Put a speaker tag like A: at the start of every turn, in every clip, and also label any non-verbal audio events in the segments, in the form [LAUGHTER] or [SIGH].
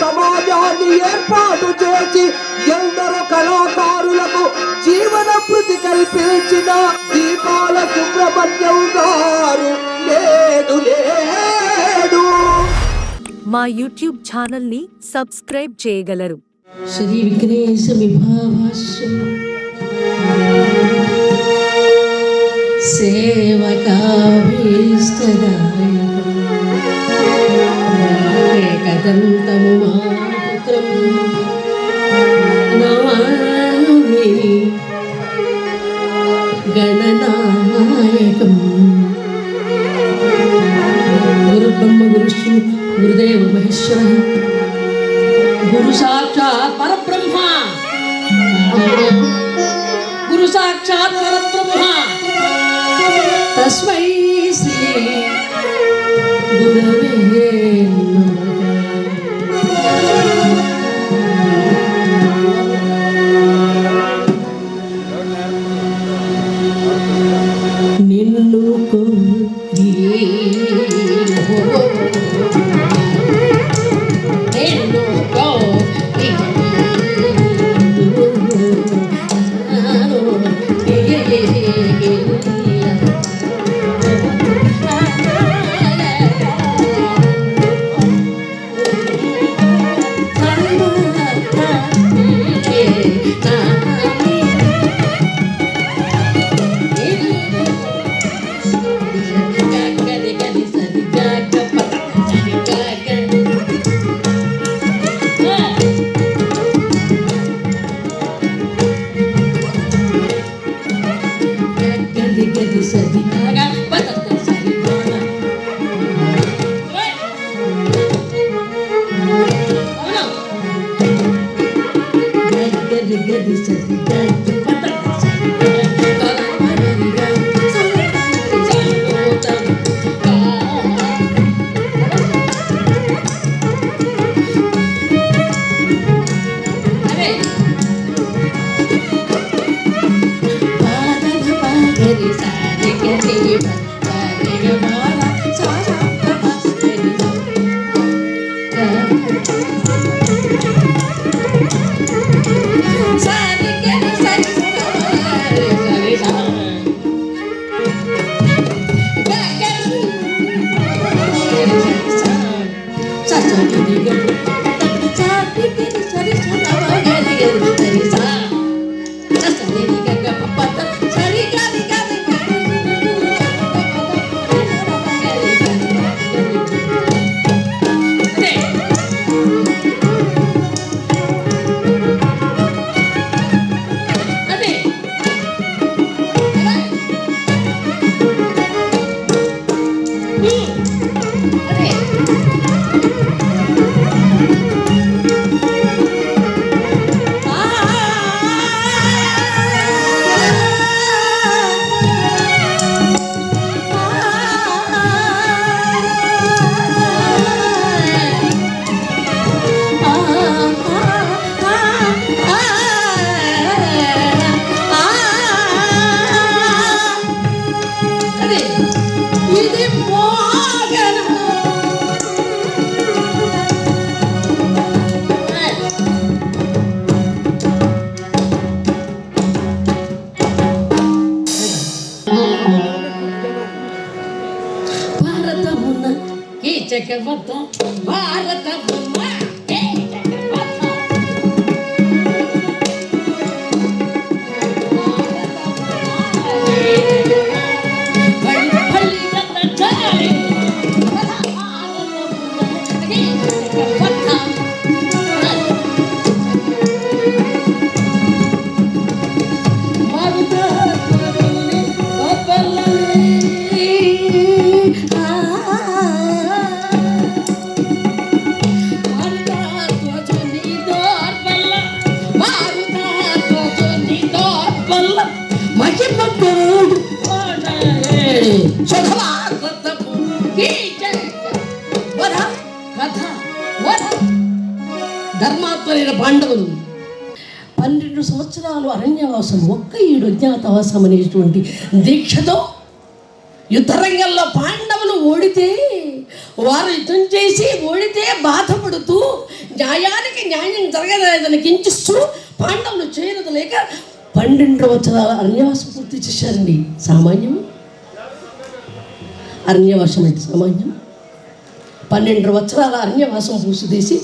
A: సమాజాన్ని ఏర్పాటు చేసి ఎందరో కళాకారులకు జీవన భృతి కల్పించిన దీపాల సుబ్రహ్మణ్యం గారు. లేడు లేడు
B: మా యూట్యూబ్ ఛానల్ని సబ్స్క్రైబ్ చేయగలరు.
C: శ్రీ విఘ్నేశ విభావాస్యం. సేవకాభీష్టదాయకం ఏకదంతము మాపుత్రం నమామి గణనాయకం గురు బ్రహ్మ గురుష్ణు గురుదేవ మహేశ్వర గురు సాక్షాత్ పరబ్రహ్మ గురు సాక్షాత్ పరబ్రహ్మ అదే పాండవులు పన్నెండు సంవత్సరాలు అరణ్యవాసం ఒక్క ఏడు అజ్ఞాతవాసం అనేటువంటి దీక్షతో యుద్ధరంగంలో పాండవులు ఓడితే వారు యుద్ధం చేసి ఓడితే బాధపడుతూ న్యాయానికి న్యాయం జరగలేదని కించిస్తూ పాండవులు చేయనది లేక పన్నెండు సంవత్సరాల అరణ్యవాసం పూర్తి చేశారండి. సామాన్యం? అరణ్యవాసం అంటే సామాన్యం. పన్నెండు సంవత్సరాల అరణ్యవాసం పూసి చేసి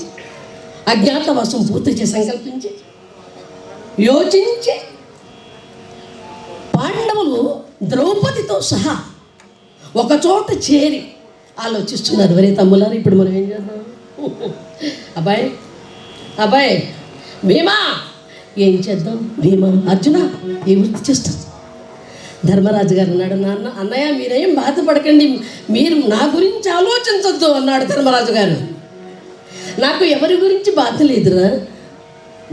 C: అజ్ఞాతవాసం పూర్తి చేసి సంకల్పించి యోచించి పాండవులు ద్రౌపదితో సహా ఒక చోట చేరి ఆలోచిస్తున్నారు. వరే తమ్ములారు? ఇప్పుడు మనం ఏం చేద్దాం? అబ్బాయి అబ్బాయి భీమా! ఏం చేద్దాం? భీమా అర్జున ఏ వృత్తి చేస్తాం ధర్మరాజు గారు అన్నాడు నాన్న అన్నయ్య మీరేం బాధపడకండి. మీరు నా గురించి ఆలోచించొద్దు అన్నాడు ధర్మరాజు గారు. నాకు ఎవరి గురించి బాధ లేదురా?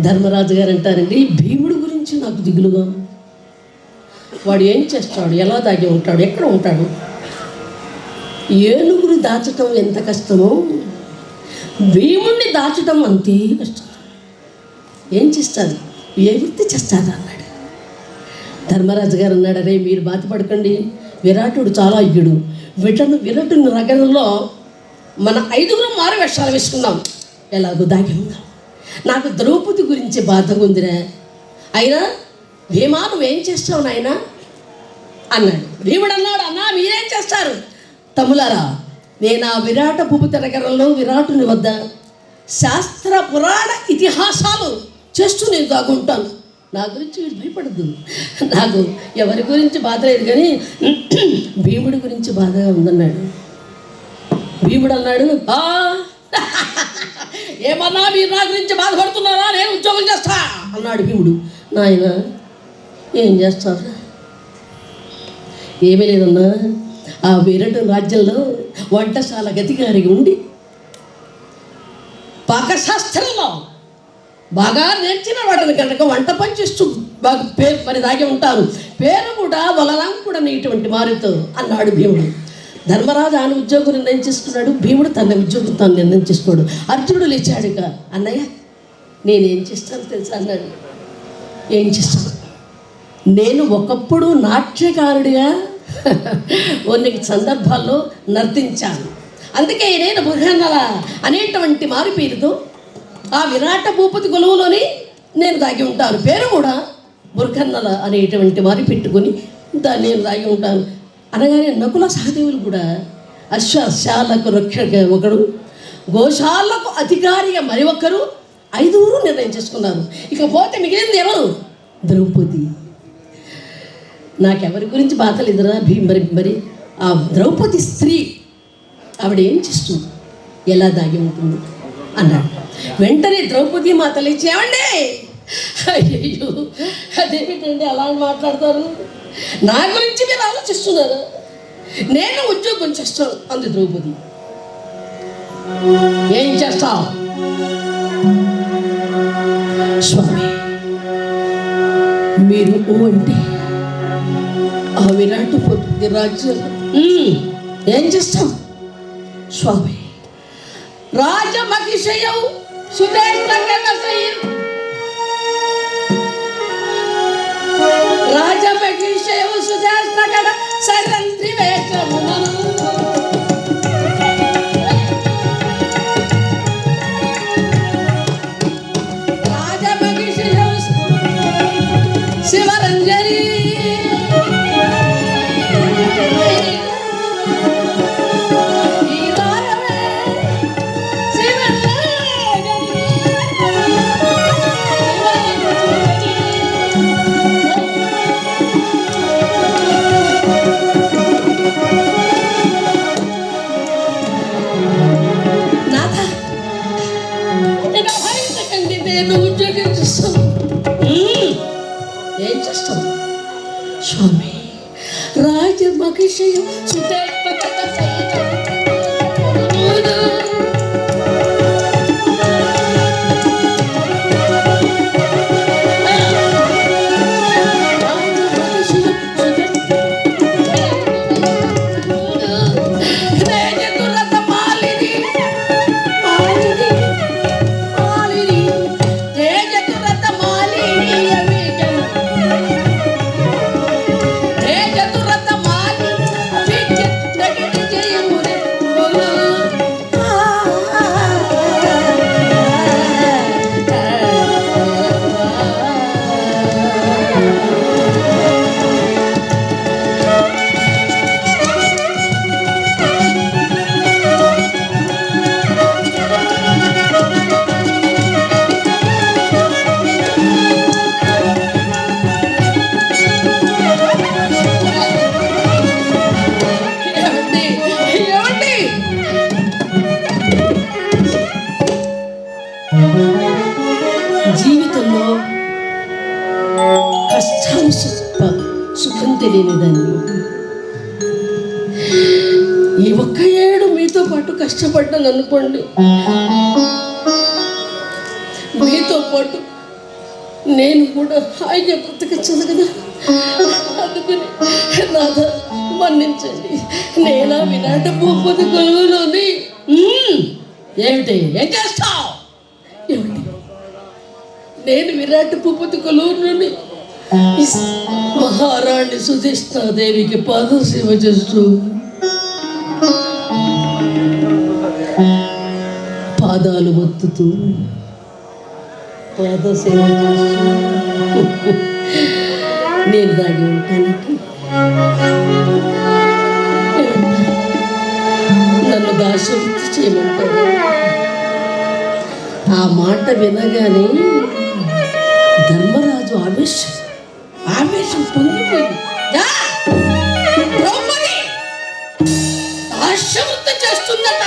C: ధర్మరాజు గారు అంటారండి భీముడు గురించి నాకు దిగులుగా. వాడు ఏం చేస్తాడు? ఎలా దాగి ఉంటాడు? ఎక్కడ ఉంటాడు? ఏనుగురు దాచటం ఎంత కష్టమో? భీముణ్ణి దాచటం అంతే కష్టం. ఏం చేస్తారు ఏ వృత్తి చేస్తారు అన్నాడు. ధర్మరాజు గారు అన్నాడు అరే మీరు బాధపడకండి. విరాటుడు చాలా అయ్యుడు. విటను విరటుని నగరంలో మన ఐదుగురం మారు వేషాలు వేసుకుందాం ఎలాగో దాగి నాకు ద్రౌపది గురించి బాధగా ఉందిరా. అయినా భీమా నువ్వేం చేస్తావు నాయనా? అన్నాడు. భీముడు అన్నాడు అన్నా మీరేం చేస్తారు? తములారా నేను ఆ విరాట భూపతి నగరంలో విరాటుని వద్ద శాస్త్ర పురాణ ఇతిహాసాలు చేస్తూ నేను దాగుంటాను. నా గురించి మీరు భయపడద్దు. నాకు ఎవరి గురించి బాధ లేదు కానీ [CLEARS THROAT] భీముడి గురించి బాధగా ఉందన్నాడు. భీముడు అన్నాడు "ఆ, ఏమన్నా మీరు నా గురించి బాధపడుతున్నారా? నేను ఉద్యోగం చేస్తా! అన్నాడు భీముడు. నాయన ఏం చేస్తారు ఏమీ లేదన్నా ఆ విరటు రాజ్యంలో వంటశాల గతిగారిగా ఉండి పాకశాస్త్రంలో బాగా నేర్చిన వాటిని కనుక వంట పనిచేస్తూ బాగా పేరు మరి దాగి ఉంటారు. పేరు కూడా వలలాంకుడు అనేటువంటి మారుతో అన్నాడు భీముడు. ధర్మరాజు ఆయన ఉద్యోగం నిర్ణయం చేసుకున్నాడు భీముడు తన ఉద్యోగం తను నిర్ణయం చేసుకున్నాడు అర్జునుడు లేచాడు ఇక. అన్నయ్య నేనేం చేస్తాను తెలుసా? అన్నాడు. ఏం చేస్తాను నేను ఒకప్పుడు నాట్యకారుడిగా [LAUGHS] కొన్ని సందర్భాల్లో నర్తించాను. అందుకే నేను బుధనల అనేటువంటి మారు పేరుతో ఆ విరాట భూపతి గొలువులోని నేను దాగి ఉంటాను. పేరు కూడా బుర్ఖన్నల అనేటువంటి మారి పెట్టుకొని దాన్ని నేను దాగి ఉంటాను. అనగానే నకుల సహదేవులు కూడా అశ్వశాలకు రక్షక ఒకడు గోశాలకు అధికారిగా మరి ఒకరు ఐదుగురు నిర్ణయం చేసుకున్నారు. ఇక పోతే మిగిలింది ఎవరు? ద్రౌపది. నాకెవరి గురించి బాధ లేదురా మరి మరి ఆ ద్రౌపది స్త్రీ ఆవిడ ఏం చేస్తుంది? ఎలా దాగి ఉంటుంది? అన్నాడు. వెంటనే ద్రౌపది మాత లేచి ఏమండి? అయ్యో అదేమిటండి అలా మాట్లాడతారు? నా గురించి మీరు ఆలోచిస్తున్నారు. నేను ఉద్యోగం చేస్తాను అంది ద్రౌపది. ఏం చేస్తావు? స్వామి మీరు ఊ అంటే ఆ విరాట్ పొద్దు రాజ్యం. ఏం చేస్తాం? స్వామి రాజమహిషయం సుదేశయం రాజమహిషయం సుదేశగడ సరంత్రి వేషమునను 谁又是 మన్నించండి. నేను విరాట భూపతి కొలువులోని. ఏమిటి? ఏం చేస్తావు? ఏమిటి? నేను విరాట్ భూపతి కొలువులోని. మహారాణి సుధిష్టాదేవికి పాద సేవ చేస్తూ. పాదాలు ఒత్తుతూ. పాద సేవ చేస్తూ. నేను దాగి ఉంటానంటే నన్ను దాశవృత్తి చేయమంటాడు ఆ మాట వినగానే ధర్మరాజు ఆవేశం ఆవేశం పొంగిపోయింది. చేస్తుందట.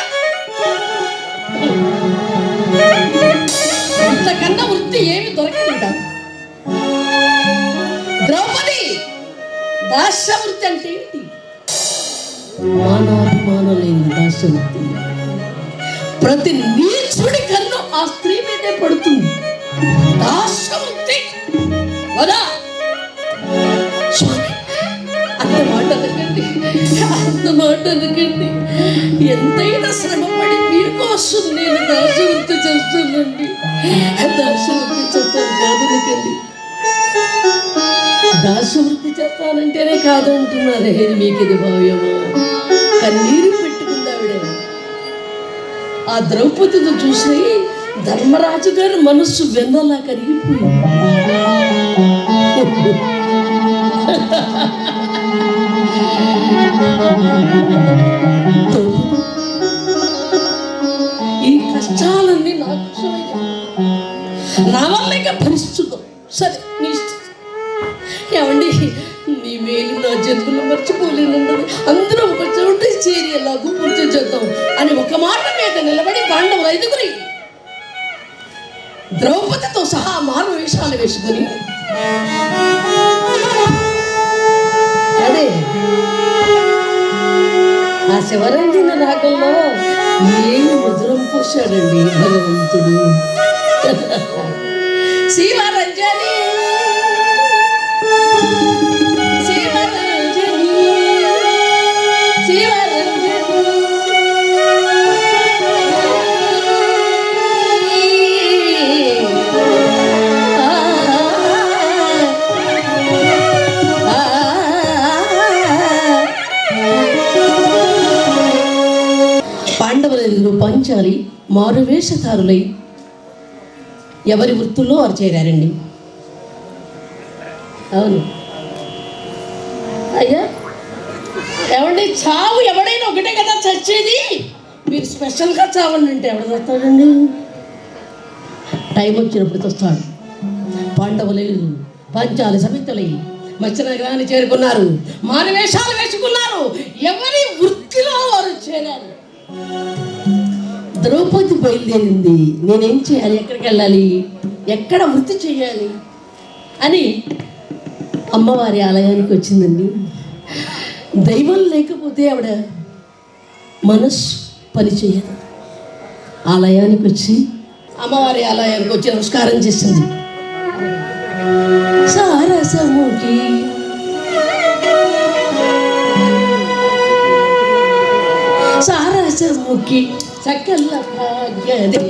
C: అంతకన్నా వృత్తి ఏమి దొరకలేదా ద్రౌపది! దాస్యవృత్తి అంటే ఏంటి? మానాభిమానం లేని దాస్యవృత్తి. ప్రతి నీచుడి కన్ను ఆ స్త్రీ మీదే పడుతుంది దాస్యవృత్తి. వదా? అంత మాట అనకండి అంత మాట అనకండి. ఎంతైనా శ్రమపడి మీకోసం నేను దాసవృత్తి చేస్తానండి దాసవృత్తి చేస్తాను కాదనకండి. దాసవృత్తి చేస్తానంటేనే కాదంటున్నారే మీకు ఇది భావ్యమో? కన్నీరు పెట్టుకుంది ఆవిడ ఆ ద్రౌపదిని చూసి ధర్మరాజు గారి మనస్సు వెన్నలా కరిగిపోయింది. ఈ కష్టాలన్నీ నాకు కోసమయ్యా. నా వల్ల భరిస్తున్నాం సరే నీ మేలు నా అందరూ ఒక చోట చేరి ఎలా పూర్తి చేద్దాం అని ఒక మాట మీద నిలబడి పాండవులు ఐదుగురి ద్రౌపదితో సహా మారు వేషాలు వేసుకుని అదే ఆ శివరంజన రాగంలో ఏమి మధురం పోశాడండి భగవంతుడు? [LAUGHS] పాండవులు పంచాలి మారువేషధారులై ఎవరి వృత్తుల్లో వారు చేరారండి? అవును. అయ్యా ఏమండి చావు ఎవడైనా ఒకటే కదా చచ్చేది? మీరు స్పెషల్గా చావండి అంటే ఎవడు చస్తాడండి? టైం వచ్చినప్పుడు చస్తాడు. పాండవులు పంచాలి సమితులై మత్స్య నగరాన్ని చేరుకున్నారు. మానవేషాలు వేసుకున్నారు. ఎవరి వృత్తిలో వారు చేరారు? ద్రౌపది బయలుదేరింది. నేనేం చేయాలి? ఎక్కడికి వెళ్ళాలి? ఎక్కడ వృత్తి చేయాలి? అని అమ్మవారి ఆలయానికి వచ్చిందండి. దైవం లేకపోతే ఆవిడ మనస్సు పనిచేయదు ఆలయానికి వచ్చి అమ్మవారి ఆలయానికి వచ్చి నమస్కారం చేసింది. సారసముఖి సారసముఖి సకల భాగ్యదే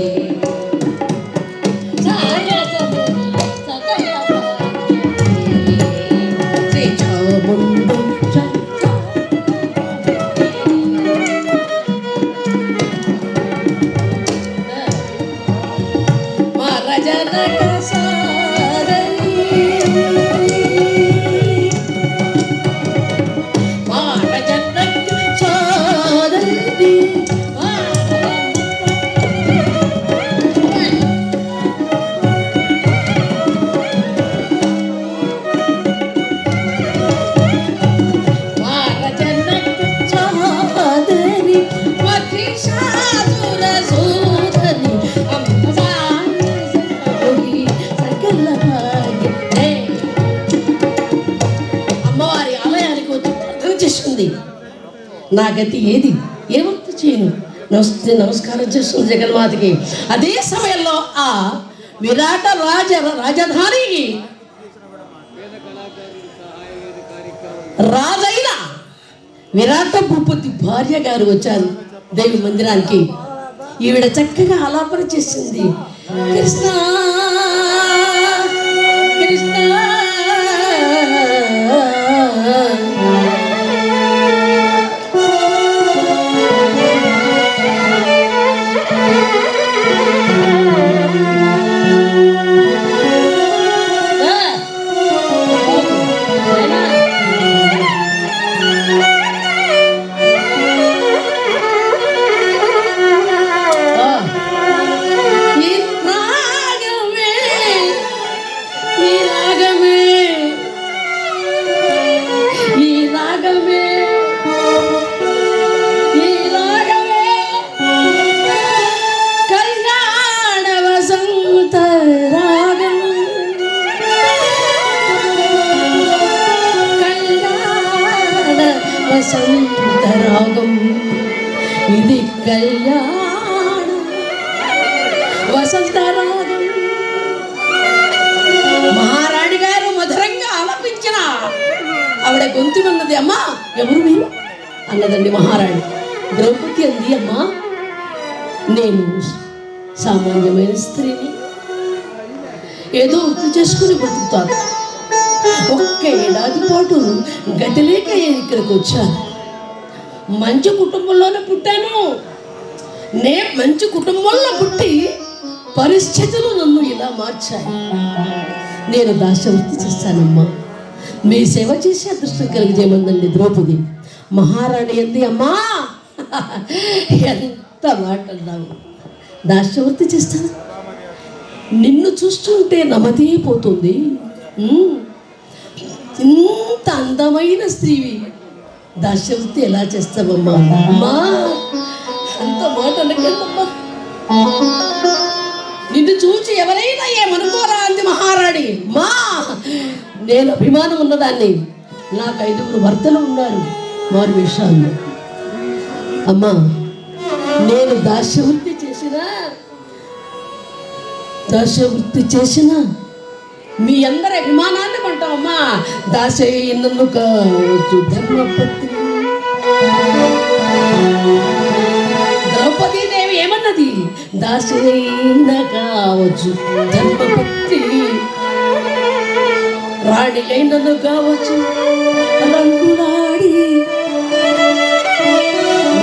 C: సారసముఖి నా గతి ఏది? ఏ వృత్తి చేయను? నమస్తే నమస్కారం చేస్తుంది జగన్మాతకి. అదే సమయంలో ఆ విరాట రాజ రాజధానికి రాజైన విరాట భూపతి భార్య గారు వచ్చారు దేవి మందిరానికి. ఈవిడ చక్కగా ఆలాపన చేసింది. కృష్ణ కృష్ణ. స్త్రీని ఏదో వృత్తి చేసుకుని బతుకుతాను. ఒక్క ఏడాది పాటు గతి లేక ఇక్కడికి వచ్చాను. మంచి కుటుంబంలోనే పుట్టాను. నే మంచి కుటుంబంలో పుట్టి పరిస్థితులు నన్ను ఇలా మార్చాయి. నేను దాస్యవృత్తి చేస్తానమ్మా. మీ సేవ చేసి అదృష్టం కలిగజేయమందండి ద్రౌపది. మహారాణి అంది అమ్మా ఎంత మాట అన్నావు దాస్యవృత్తి చేస్తాను నిన్ను చూస్తుంటే నమతే పోతుంది ఇంత అందమైన స్త్రీవి. దాస్యవృత్తి ఎలా చేస్తావమ్మా? అమ్మా అంత మాట నిన్ను చూసి ఎవరైనా ఏమనుకోరా అంది మహారాణి? మా నేను అభిమానం ఉన్నదాన్ని. నాకు ఐదుగురు భర్తలు ఉన్నారు. వారి విషయాల్లో అమ్మా నేను దాస్యవృత్తి దాస్యవృత్తి చేసిన మీ అందరి అభిమానాన్ని కొంటామమ్మా దాసయ్యను కావచ్చు ధర్మపత్ని ద్రౌపదీదేవి ఏమన్నది? దాసైన కావచ్చు ధర్మపత్ని రాణి అయినను కావచ్చు రంగులాడి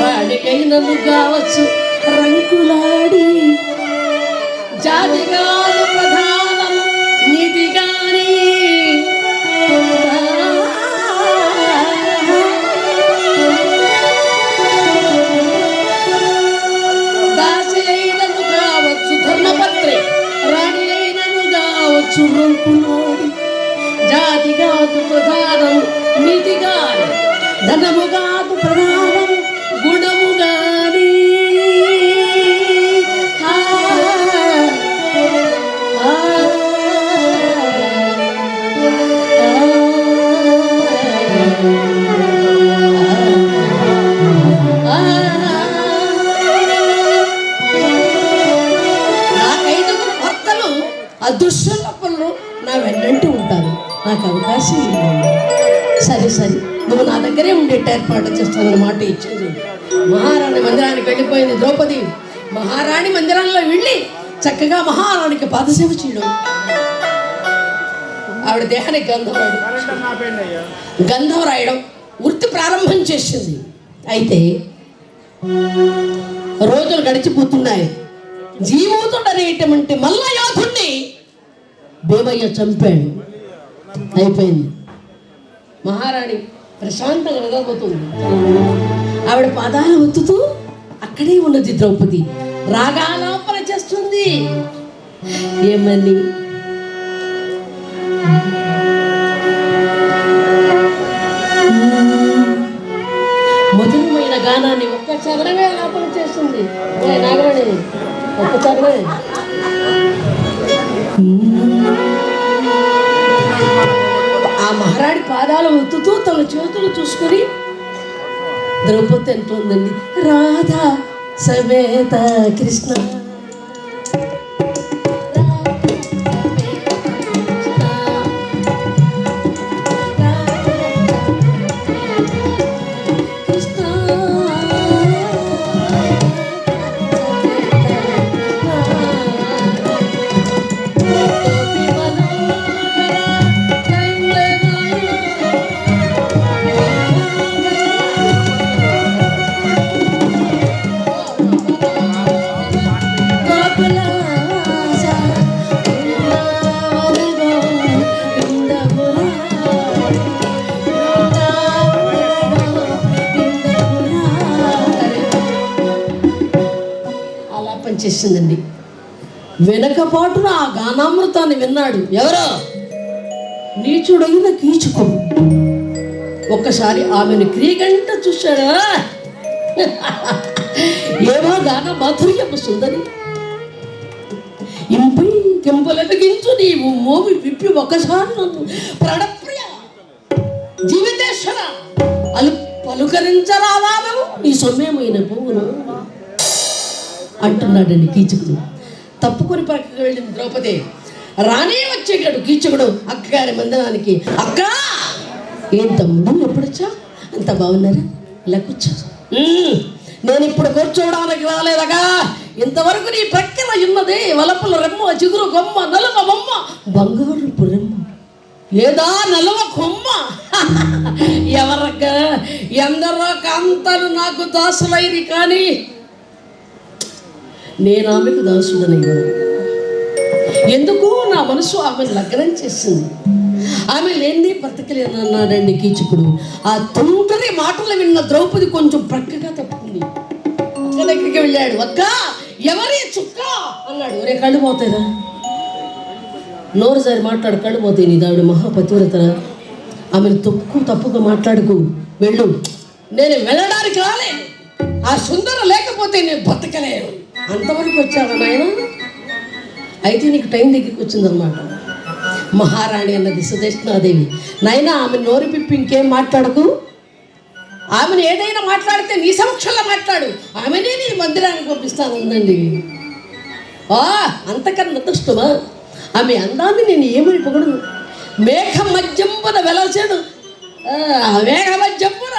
C: రాణి అయినను కావచ్చు రంగులాడి జాతిగాను ప్రధానము నిధి గాని దాసి కావచ్చు ధర్మపత్రి రాణి కావచ్చు జాతి కాదు ప్రధానం నీతి కాదు ధనము కాదు ప్రధానం అదృశ్యపళ్ళు నా వెన్నంటి ఉంటాను. నాకు అవకాశం ఇవ్వండి సరే సరే. నువ్వు నా దగ్గరే ఉండేట ఏర్పాటు చేస్తానని మాట ఇచ్చింది. మహారాణి మందిరానికి వెళ్ళిపోయింది ద్రౌపది. మహారాణి మందిరంలో వెళ్ళి చక్కగా మహారాణికి పాదసేవ చేయడం. ఆవిడ దేహానికి గంధం రాయడం. గంధం రాయడం వృత్తి ప్రారంభం చేసింది. అయితే రోజులు గడిచిపోతున్నాయి. జీవితుడనేటువంటి మల్ల యోధుణ్ణి భీమయ్య చంపాడు. అయిపోయింది. మహారాణి ప్రశాంతంగా నిద్రపోతుంది. ఆవిడ పాదాలు ఒత్తుతూ అక్కడే ఉన్నది ద్రౌపది. రాగాలాపన చేస్తుంది. ఏమని? మధురమైన గానాన్ని ఒక్క చదరమే లాపన చేస్తుంది. నాగరాణి ఒక్క చదరమే. ఆ మహారాణి పాదాలు ఒత్తుతూ తన చేతులు చూసుకొని ద్రౌపది అంటుందండి రాధా సమేత కృష్ణ. పాటున ఆ గానామృతాన్ని విన్నాడు. ఎవరో? నీచుడైన కీచుకుడు ఒక్కసారి ఆమెను క్రియగంట చూశాడా. ఏమో గాన మాధుర్యము సుందరి. ఇంపై కెంపలెదిగించు నీవు మోవి విప్పి ఒకసారి నన్ను ప్రణప్రియ జీవితేశ్వర. అలు పలుకరించరాదానము నీ సొమ్మేమైన పువ్వును అంటున్నాడండి కీచకుడు తప్పుకొని పక్కకు వెళ్ళింది ద్రౌపది. రానే వచ్చేటాడు కీచకుడు అక్కగారి మందనానికి. అక్క! ఏం తమ్ముడు ఎప్పుడొచ్చా? అంత బాగున్నారా? ఇలా కూర్చో నేను ఇప్పుడు కూర్చోవడానికి రాలేదగా ఇంతవరకు నీ ప్రక్కన ఉన్నది వలపుల రెమ్మ చిగురు కొమ్మ నలుమ బొమ్మ. బంగారు రెమ్మ లేదా నలువ కొమ్మ? ఎవరక్క? ఎందరో కాంతలు నాకు దాసులైరి కానీ నేను ఆమెకు దాసుడనయ్యా ఎందుకు నా మనసు ఆమె లగ్నం చేసింది. ఆమె లేని బ్రతకలేదు అన్నాడండి కీచకుడు. ఆ తుంటరి మాటలు విన్న ద్రౌపది కొంచెం ప్రక్కగా తప్పుకుంది. అక్క దగ్గరికి వెళ్ళాడు. అక్క ఎవరి చుక్క? అన్నాడు. ఒరే కళ్ళు పోతాయిరా. నోరు సరి మాట్లాడు. కళ్ళు పోతాయి నీ దావిడ మహాపతివ్రతరా. ఆమెను తప్పు తప్పుగా మాట్లాడుకు. వెళ్ళు. నేను వెళ్ళడానికి రాలేదు. ఆ సుందరం లేకపోతే నేను బతకలేను అంతవరకు వచ్చావా నాయన? అయితే నీకు టైం దగ్గరికి వచ్చిందనమాట. మహారాణి అన్నది సుదర్శనాదేవి. నాయన ఆమె నోరు పిప్పి ఇంకేం మాట్లాడకు? ఆమెను ఏదైనా మాట్లాడితే నీ సమక్షంలో మాట్లాడు. ఆమెనే నేను మందిరానికి పంపిస్తాను ఉందండి ఆ అంతకన్నా అదృష్టమా ఆమె అందాన్ని నేను ఏమని పొగడను? మేఘ మధ్యంపున వెలసాడు మేఘ మధ్యంపున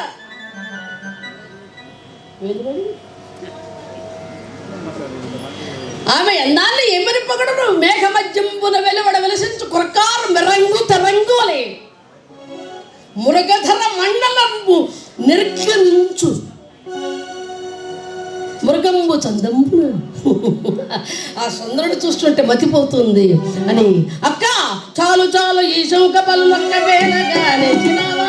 C: ఆమె అందాన్ని ఏమని మేఘమద్యంబున మేఘ వెలువడ వెలసించు కురకారు మెరంగు తెరంగులే మురగధర మండలంబు నిర్గమించు మృగంబు చందంబు ఆ సుందరుడు చూస్తుంటే మతిపోతుంది అని. అక్క చాలు చాలు ఈ శంక పల్లొక్క వేలగా నెచ్చినావా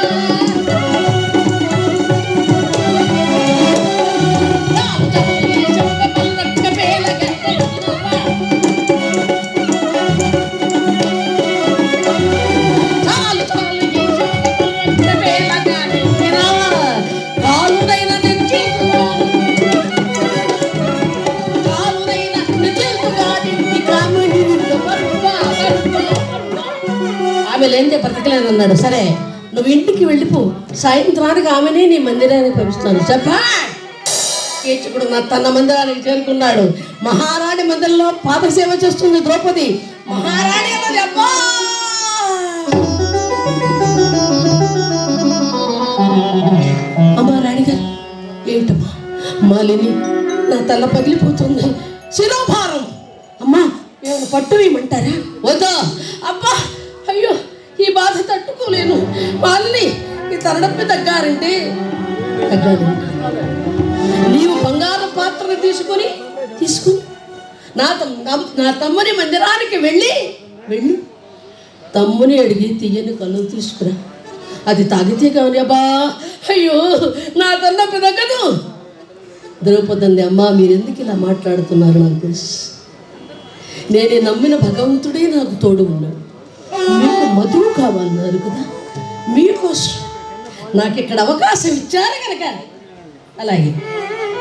C: ఆమె లేనిదే బ్రతకలేదు అన్నాడు. సరే నువ్వు ఇంటికి వెళ్ళిపో. సాయంత్రానికి ఆమెనే నీ మందిరానికి పంపిస్తాను చెప్పా? కీచకుడు నా తన మందిరానికి చేరుకున్నాడు. మహారాణి మందిరంలో పాదసేవ చేస్తుంది ద్రౌపది. మహారాణి అబ్బా! అమ్మా రాణిగారు ఏమిటమ్మా? మాలిని నా తల పగిలిపోతుంది. శిరోభారం అమ్మా ఏమైనా పట్టు వేయమంటారా? వద్దా. అబ్బా అయ్యో! ఈ బాధ తట్టుకోలేను. వాళ్ళని ఈ తలనొప్పి తగ్గారంటే తగ్గారు నీవు బంగారు పాత్రను తీసుకొని తీసుకుని నా నా- నా తమ్ముని మందిరానికి వెళ్ళి వెళ్ళి. తమ్ముని అడిగి తీయని కళ్ళు తీసుకురా. అది తాగితే కాని అబ్బా అయ్యో నా తన్నొప్పి తగ్గదు. ద్రౌపది అంది అమ్మా ఇలా మాట్లాడుతున్నారు నాకు తెలుసు. నేనే నమ్మిన భగవంతుడే నాకు తోడు ఉన్నాడు. మీకు మధువు కావాలన్నారు కదా? మీకోసం నాకు ఇక్కడ అవకాశం ఇచ్చారు కనుక. అలాగే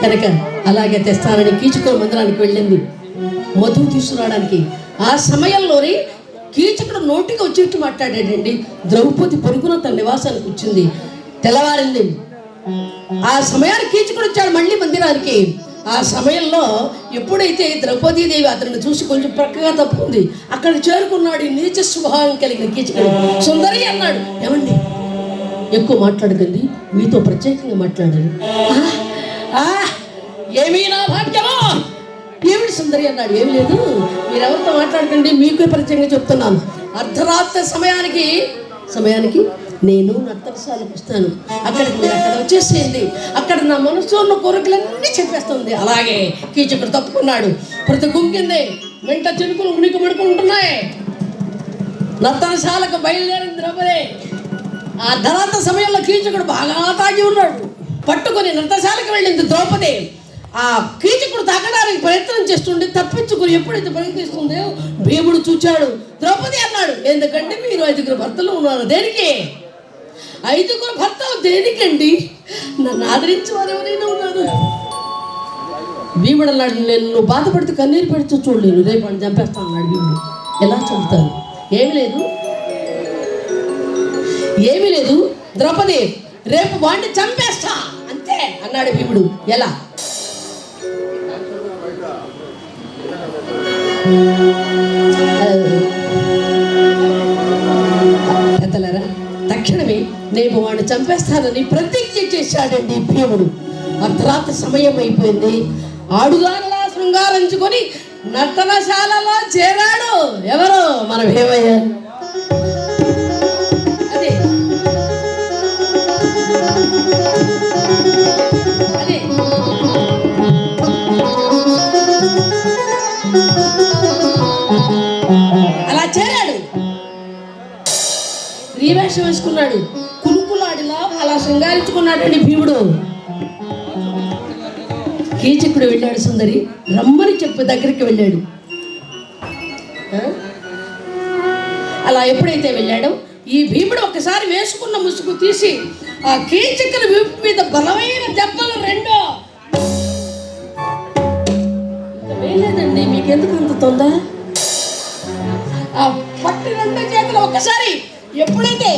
C: కనుక అలాగే తెస్తానని కీచుకుడు మందిరానికి వెళ్ళింది. మధువు తీసుకురావడానికి ఆ సమయంలోనే కీచకుడు నోటికి వచ్చేట్టు మాట్లాడాడండి. ద్రౌపది పొరుగున తన నివాసానికి వచ్చింది. తెల్లవారింది. ఆ సమయానికి కీచుకుడు వచ్చాడు మళ్ళీ మందిరానికి. ఆ సమయంలో ఎప్పుడైతే ద్రౌపదీదేవి అతన్ని చూసి కొంచెం ప్రక్కగా తప్పుకుంది అక్కడ చేరుకున్నాడు నీచ స్వభావం కలిగిన కీచకుడు. సుందరి అన్నాడు ఏమండి ఎక్కువ మాట్లాడకండి మీతో ప్రత్యేకంగా మాట్లాడాను ఏమీ నా భాగ్యమో? ఏమిటి సుందరి అన్నాడు ఏమి లేదు మీరెవరితో మాట్లాడకండి మీకే పరిచయంగా చెప్తున్నాను. అర్ధరాత్రి సమయానికి సమయానికి నేను నర్తనశాలకు వస్తాను. అక్కడికి మీరు అక్కడ వచ్చేసేయండి. అక్కడ నా మనసులో ఉన్న కోరికలన్నీ చెప్పేస్తుంది. అలాగే కీచకుడు తప్పుకున్నాడు. ప్రతి గుంకింది వెంట చినుకులు ఉనికి పడుకుంటున్నాయి నర్తనశాలకు బయలుదేరింది ద్రౌపది ఆ తర్వాత సమయంలో కీచకుడు బాగా తాగి ఉన్నాడు. పట్టుకొని నర్తశాలకు వెళ్ళింది ద్రౌపది. ఆ కీచకుడు తాగడానికి ప్రయత్నం చేస్తుండే తప్పించుకుని ఎప్పుడైతే ప్రయత్నిస్తుందో భీముడు చూచాడు. ద్రౌపది అన్నాడు ఎందుకంటే మీరు ఐదుగురు భర్తలు ఉన్నారు. దేనికి? ఐదుగురు భర్త దేనికండి? నన్ను ఆదరించి వారు ఎవరైనా ఉన్నారు. భీముడు అన్నాడు నేను నువ్వు బాధపడితే కన్నీరు పెడుతూ చూడలేను రేపు అని చంపేస్తాను అన్నాడు భీముడు ఎలా చంపుతాను ఏమి లేదు. ఏమీ లేదు. ద్రౌపది రేపు వాడిని చంపేస్తా. అంతే అన్నాడు భీముడు. ఎలా? పెద్దలరా తక్షణమే నేను వాడిని చంపేస్తానని ప్రతిజ్ఞ చేశాడండి భీముడు. అర్ధరాత్రి సమయం అయిపోయింది. ఆడుదానలా శృంగారించుకొని నర్తనశాలలో చేరాడు. ఎవరు? మన భీమయ్య. అదే. అదే. అలా చేరాడు. రీవేషం వేసుకున్నాడు. శృంగారించుకున్నాడండి భీముడు. కీచకుడు వెళ్ళాడు సుందరి. రమ్మని చెప్పి దగ్గరికి వెళ్ళాడు. అలా ఎప్పుడైతే వెళ్ళాడో ఈ భీముడు ఒకసారి వేసుకున్న ముసుగు తీసి ఆ కీచకుల వీపు మీద బలమైన దెబ్బలు రెండో. వేయలేదండి మీకెందుకు అంత తొందర ఆ పట్టి రెండు చేతులు ఒకసారి ఎప్పుడైతే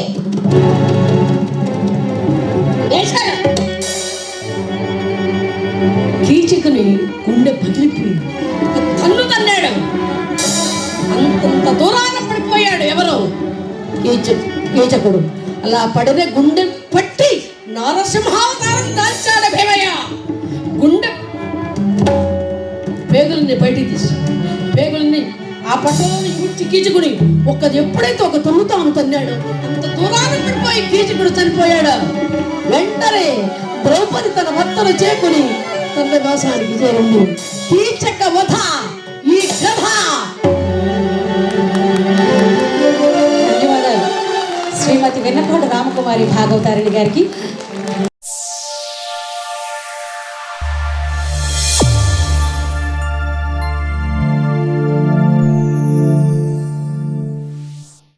C: కీచకుని గుండె పగిలిపోయింది తన్ను తన్నాడు అంతంత దూరాన పడిపోయాడు ఎవరు. కీచ కీచకుడు అలా పడిన గుండె పట్టి నరసింహావతారం దాల్చాడు భీమయ్య. గుండె పేగుల్ని బయటికి తీసి పట్టణాన్ని గురించి కీచుకుని ఒక ఎప్పుడైతే ఒక తొమ్ము తాను తన్నాడు అంత దూరాన్ని పడిపోయి కీచుకుడు చనిపోయాడు వెంటనే ద్రౌపది తన భర్తను చేకుని తన నివాసానికి చేరింది. కీచక వధ ఈ కథ
D: ధన్యవాదాలు. శ్రీమతి వెన్నపాటి రామకుమారి భాగవతారిణి గారికి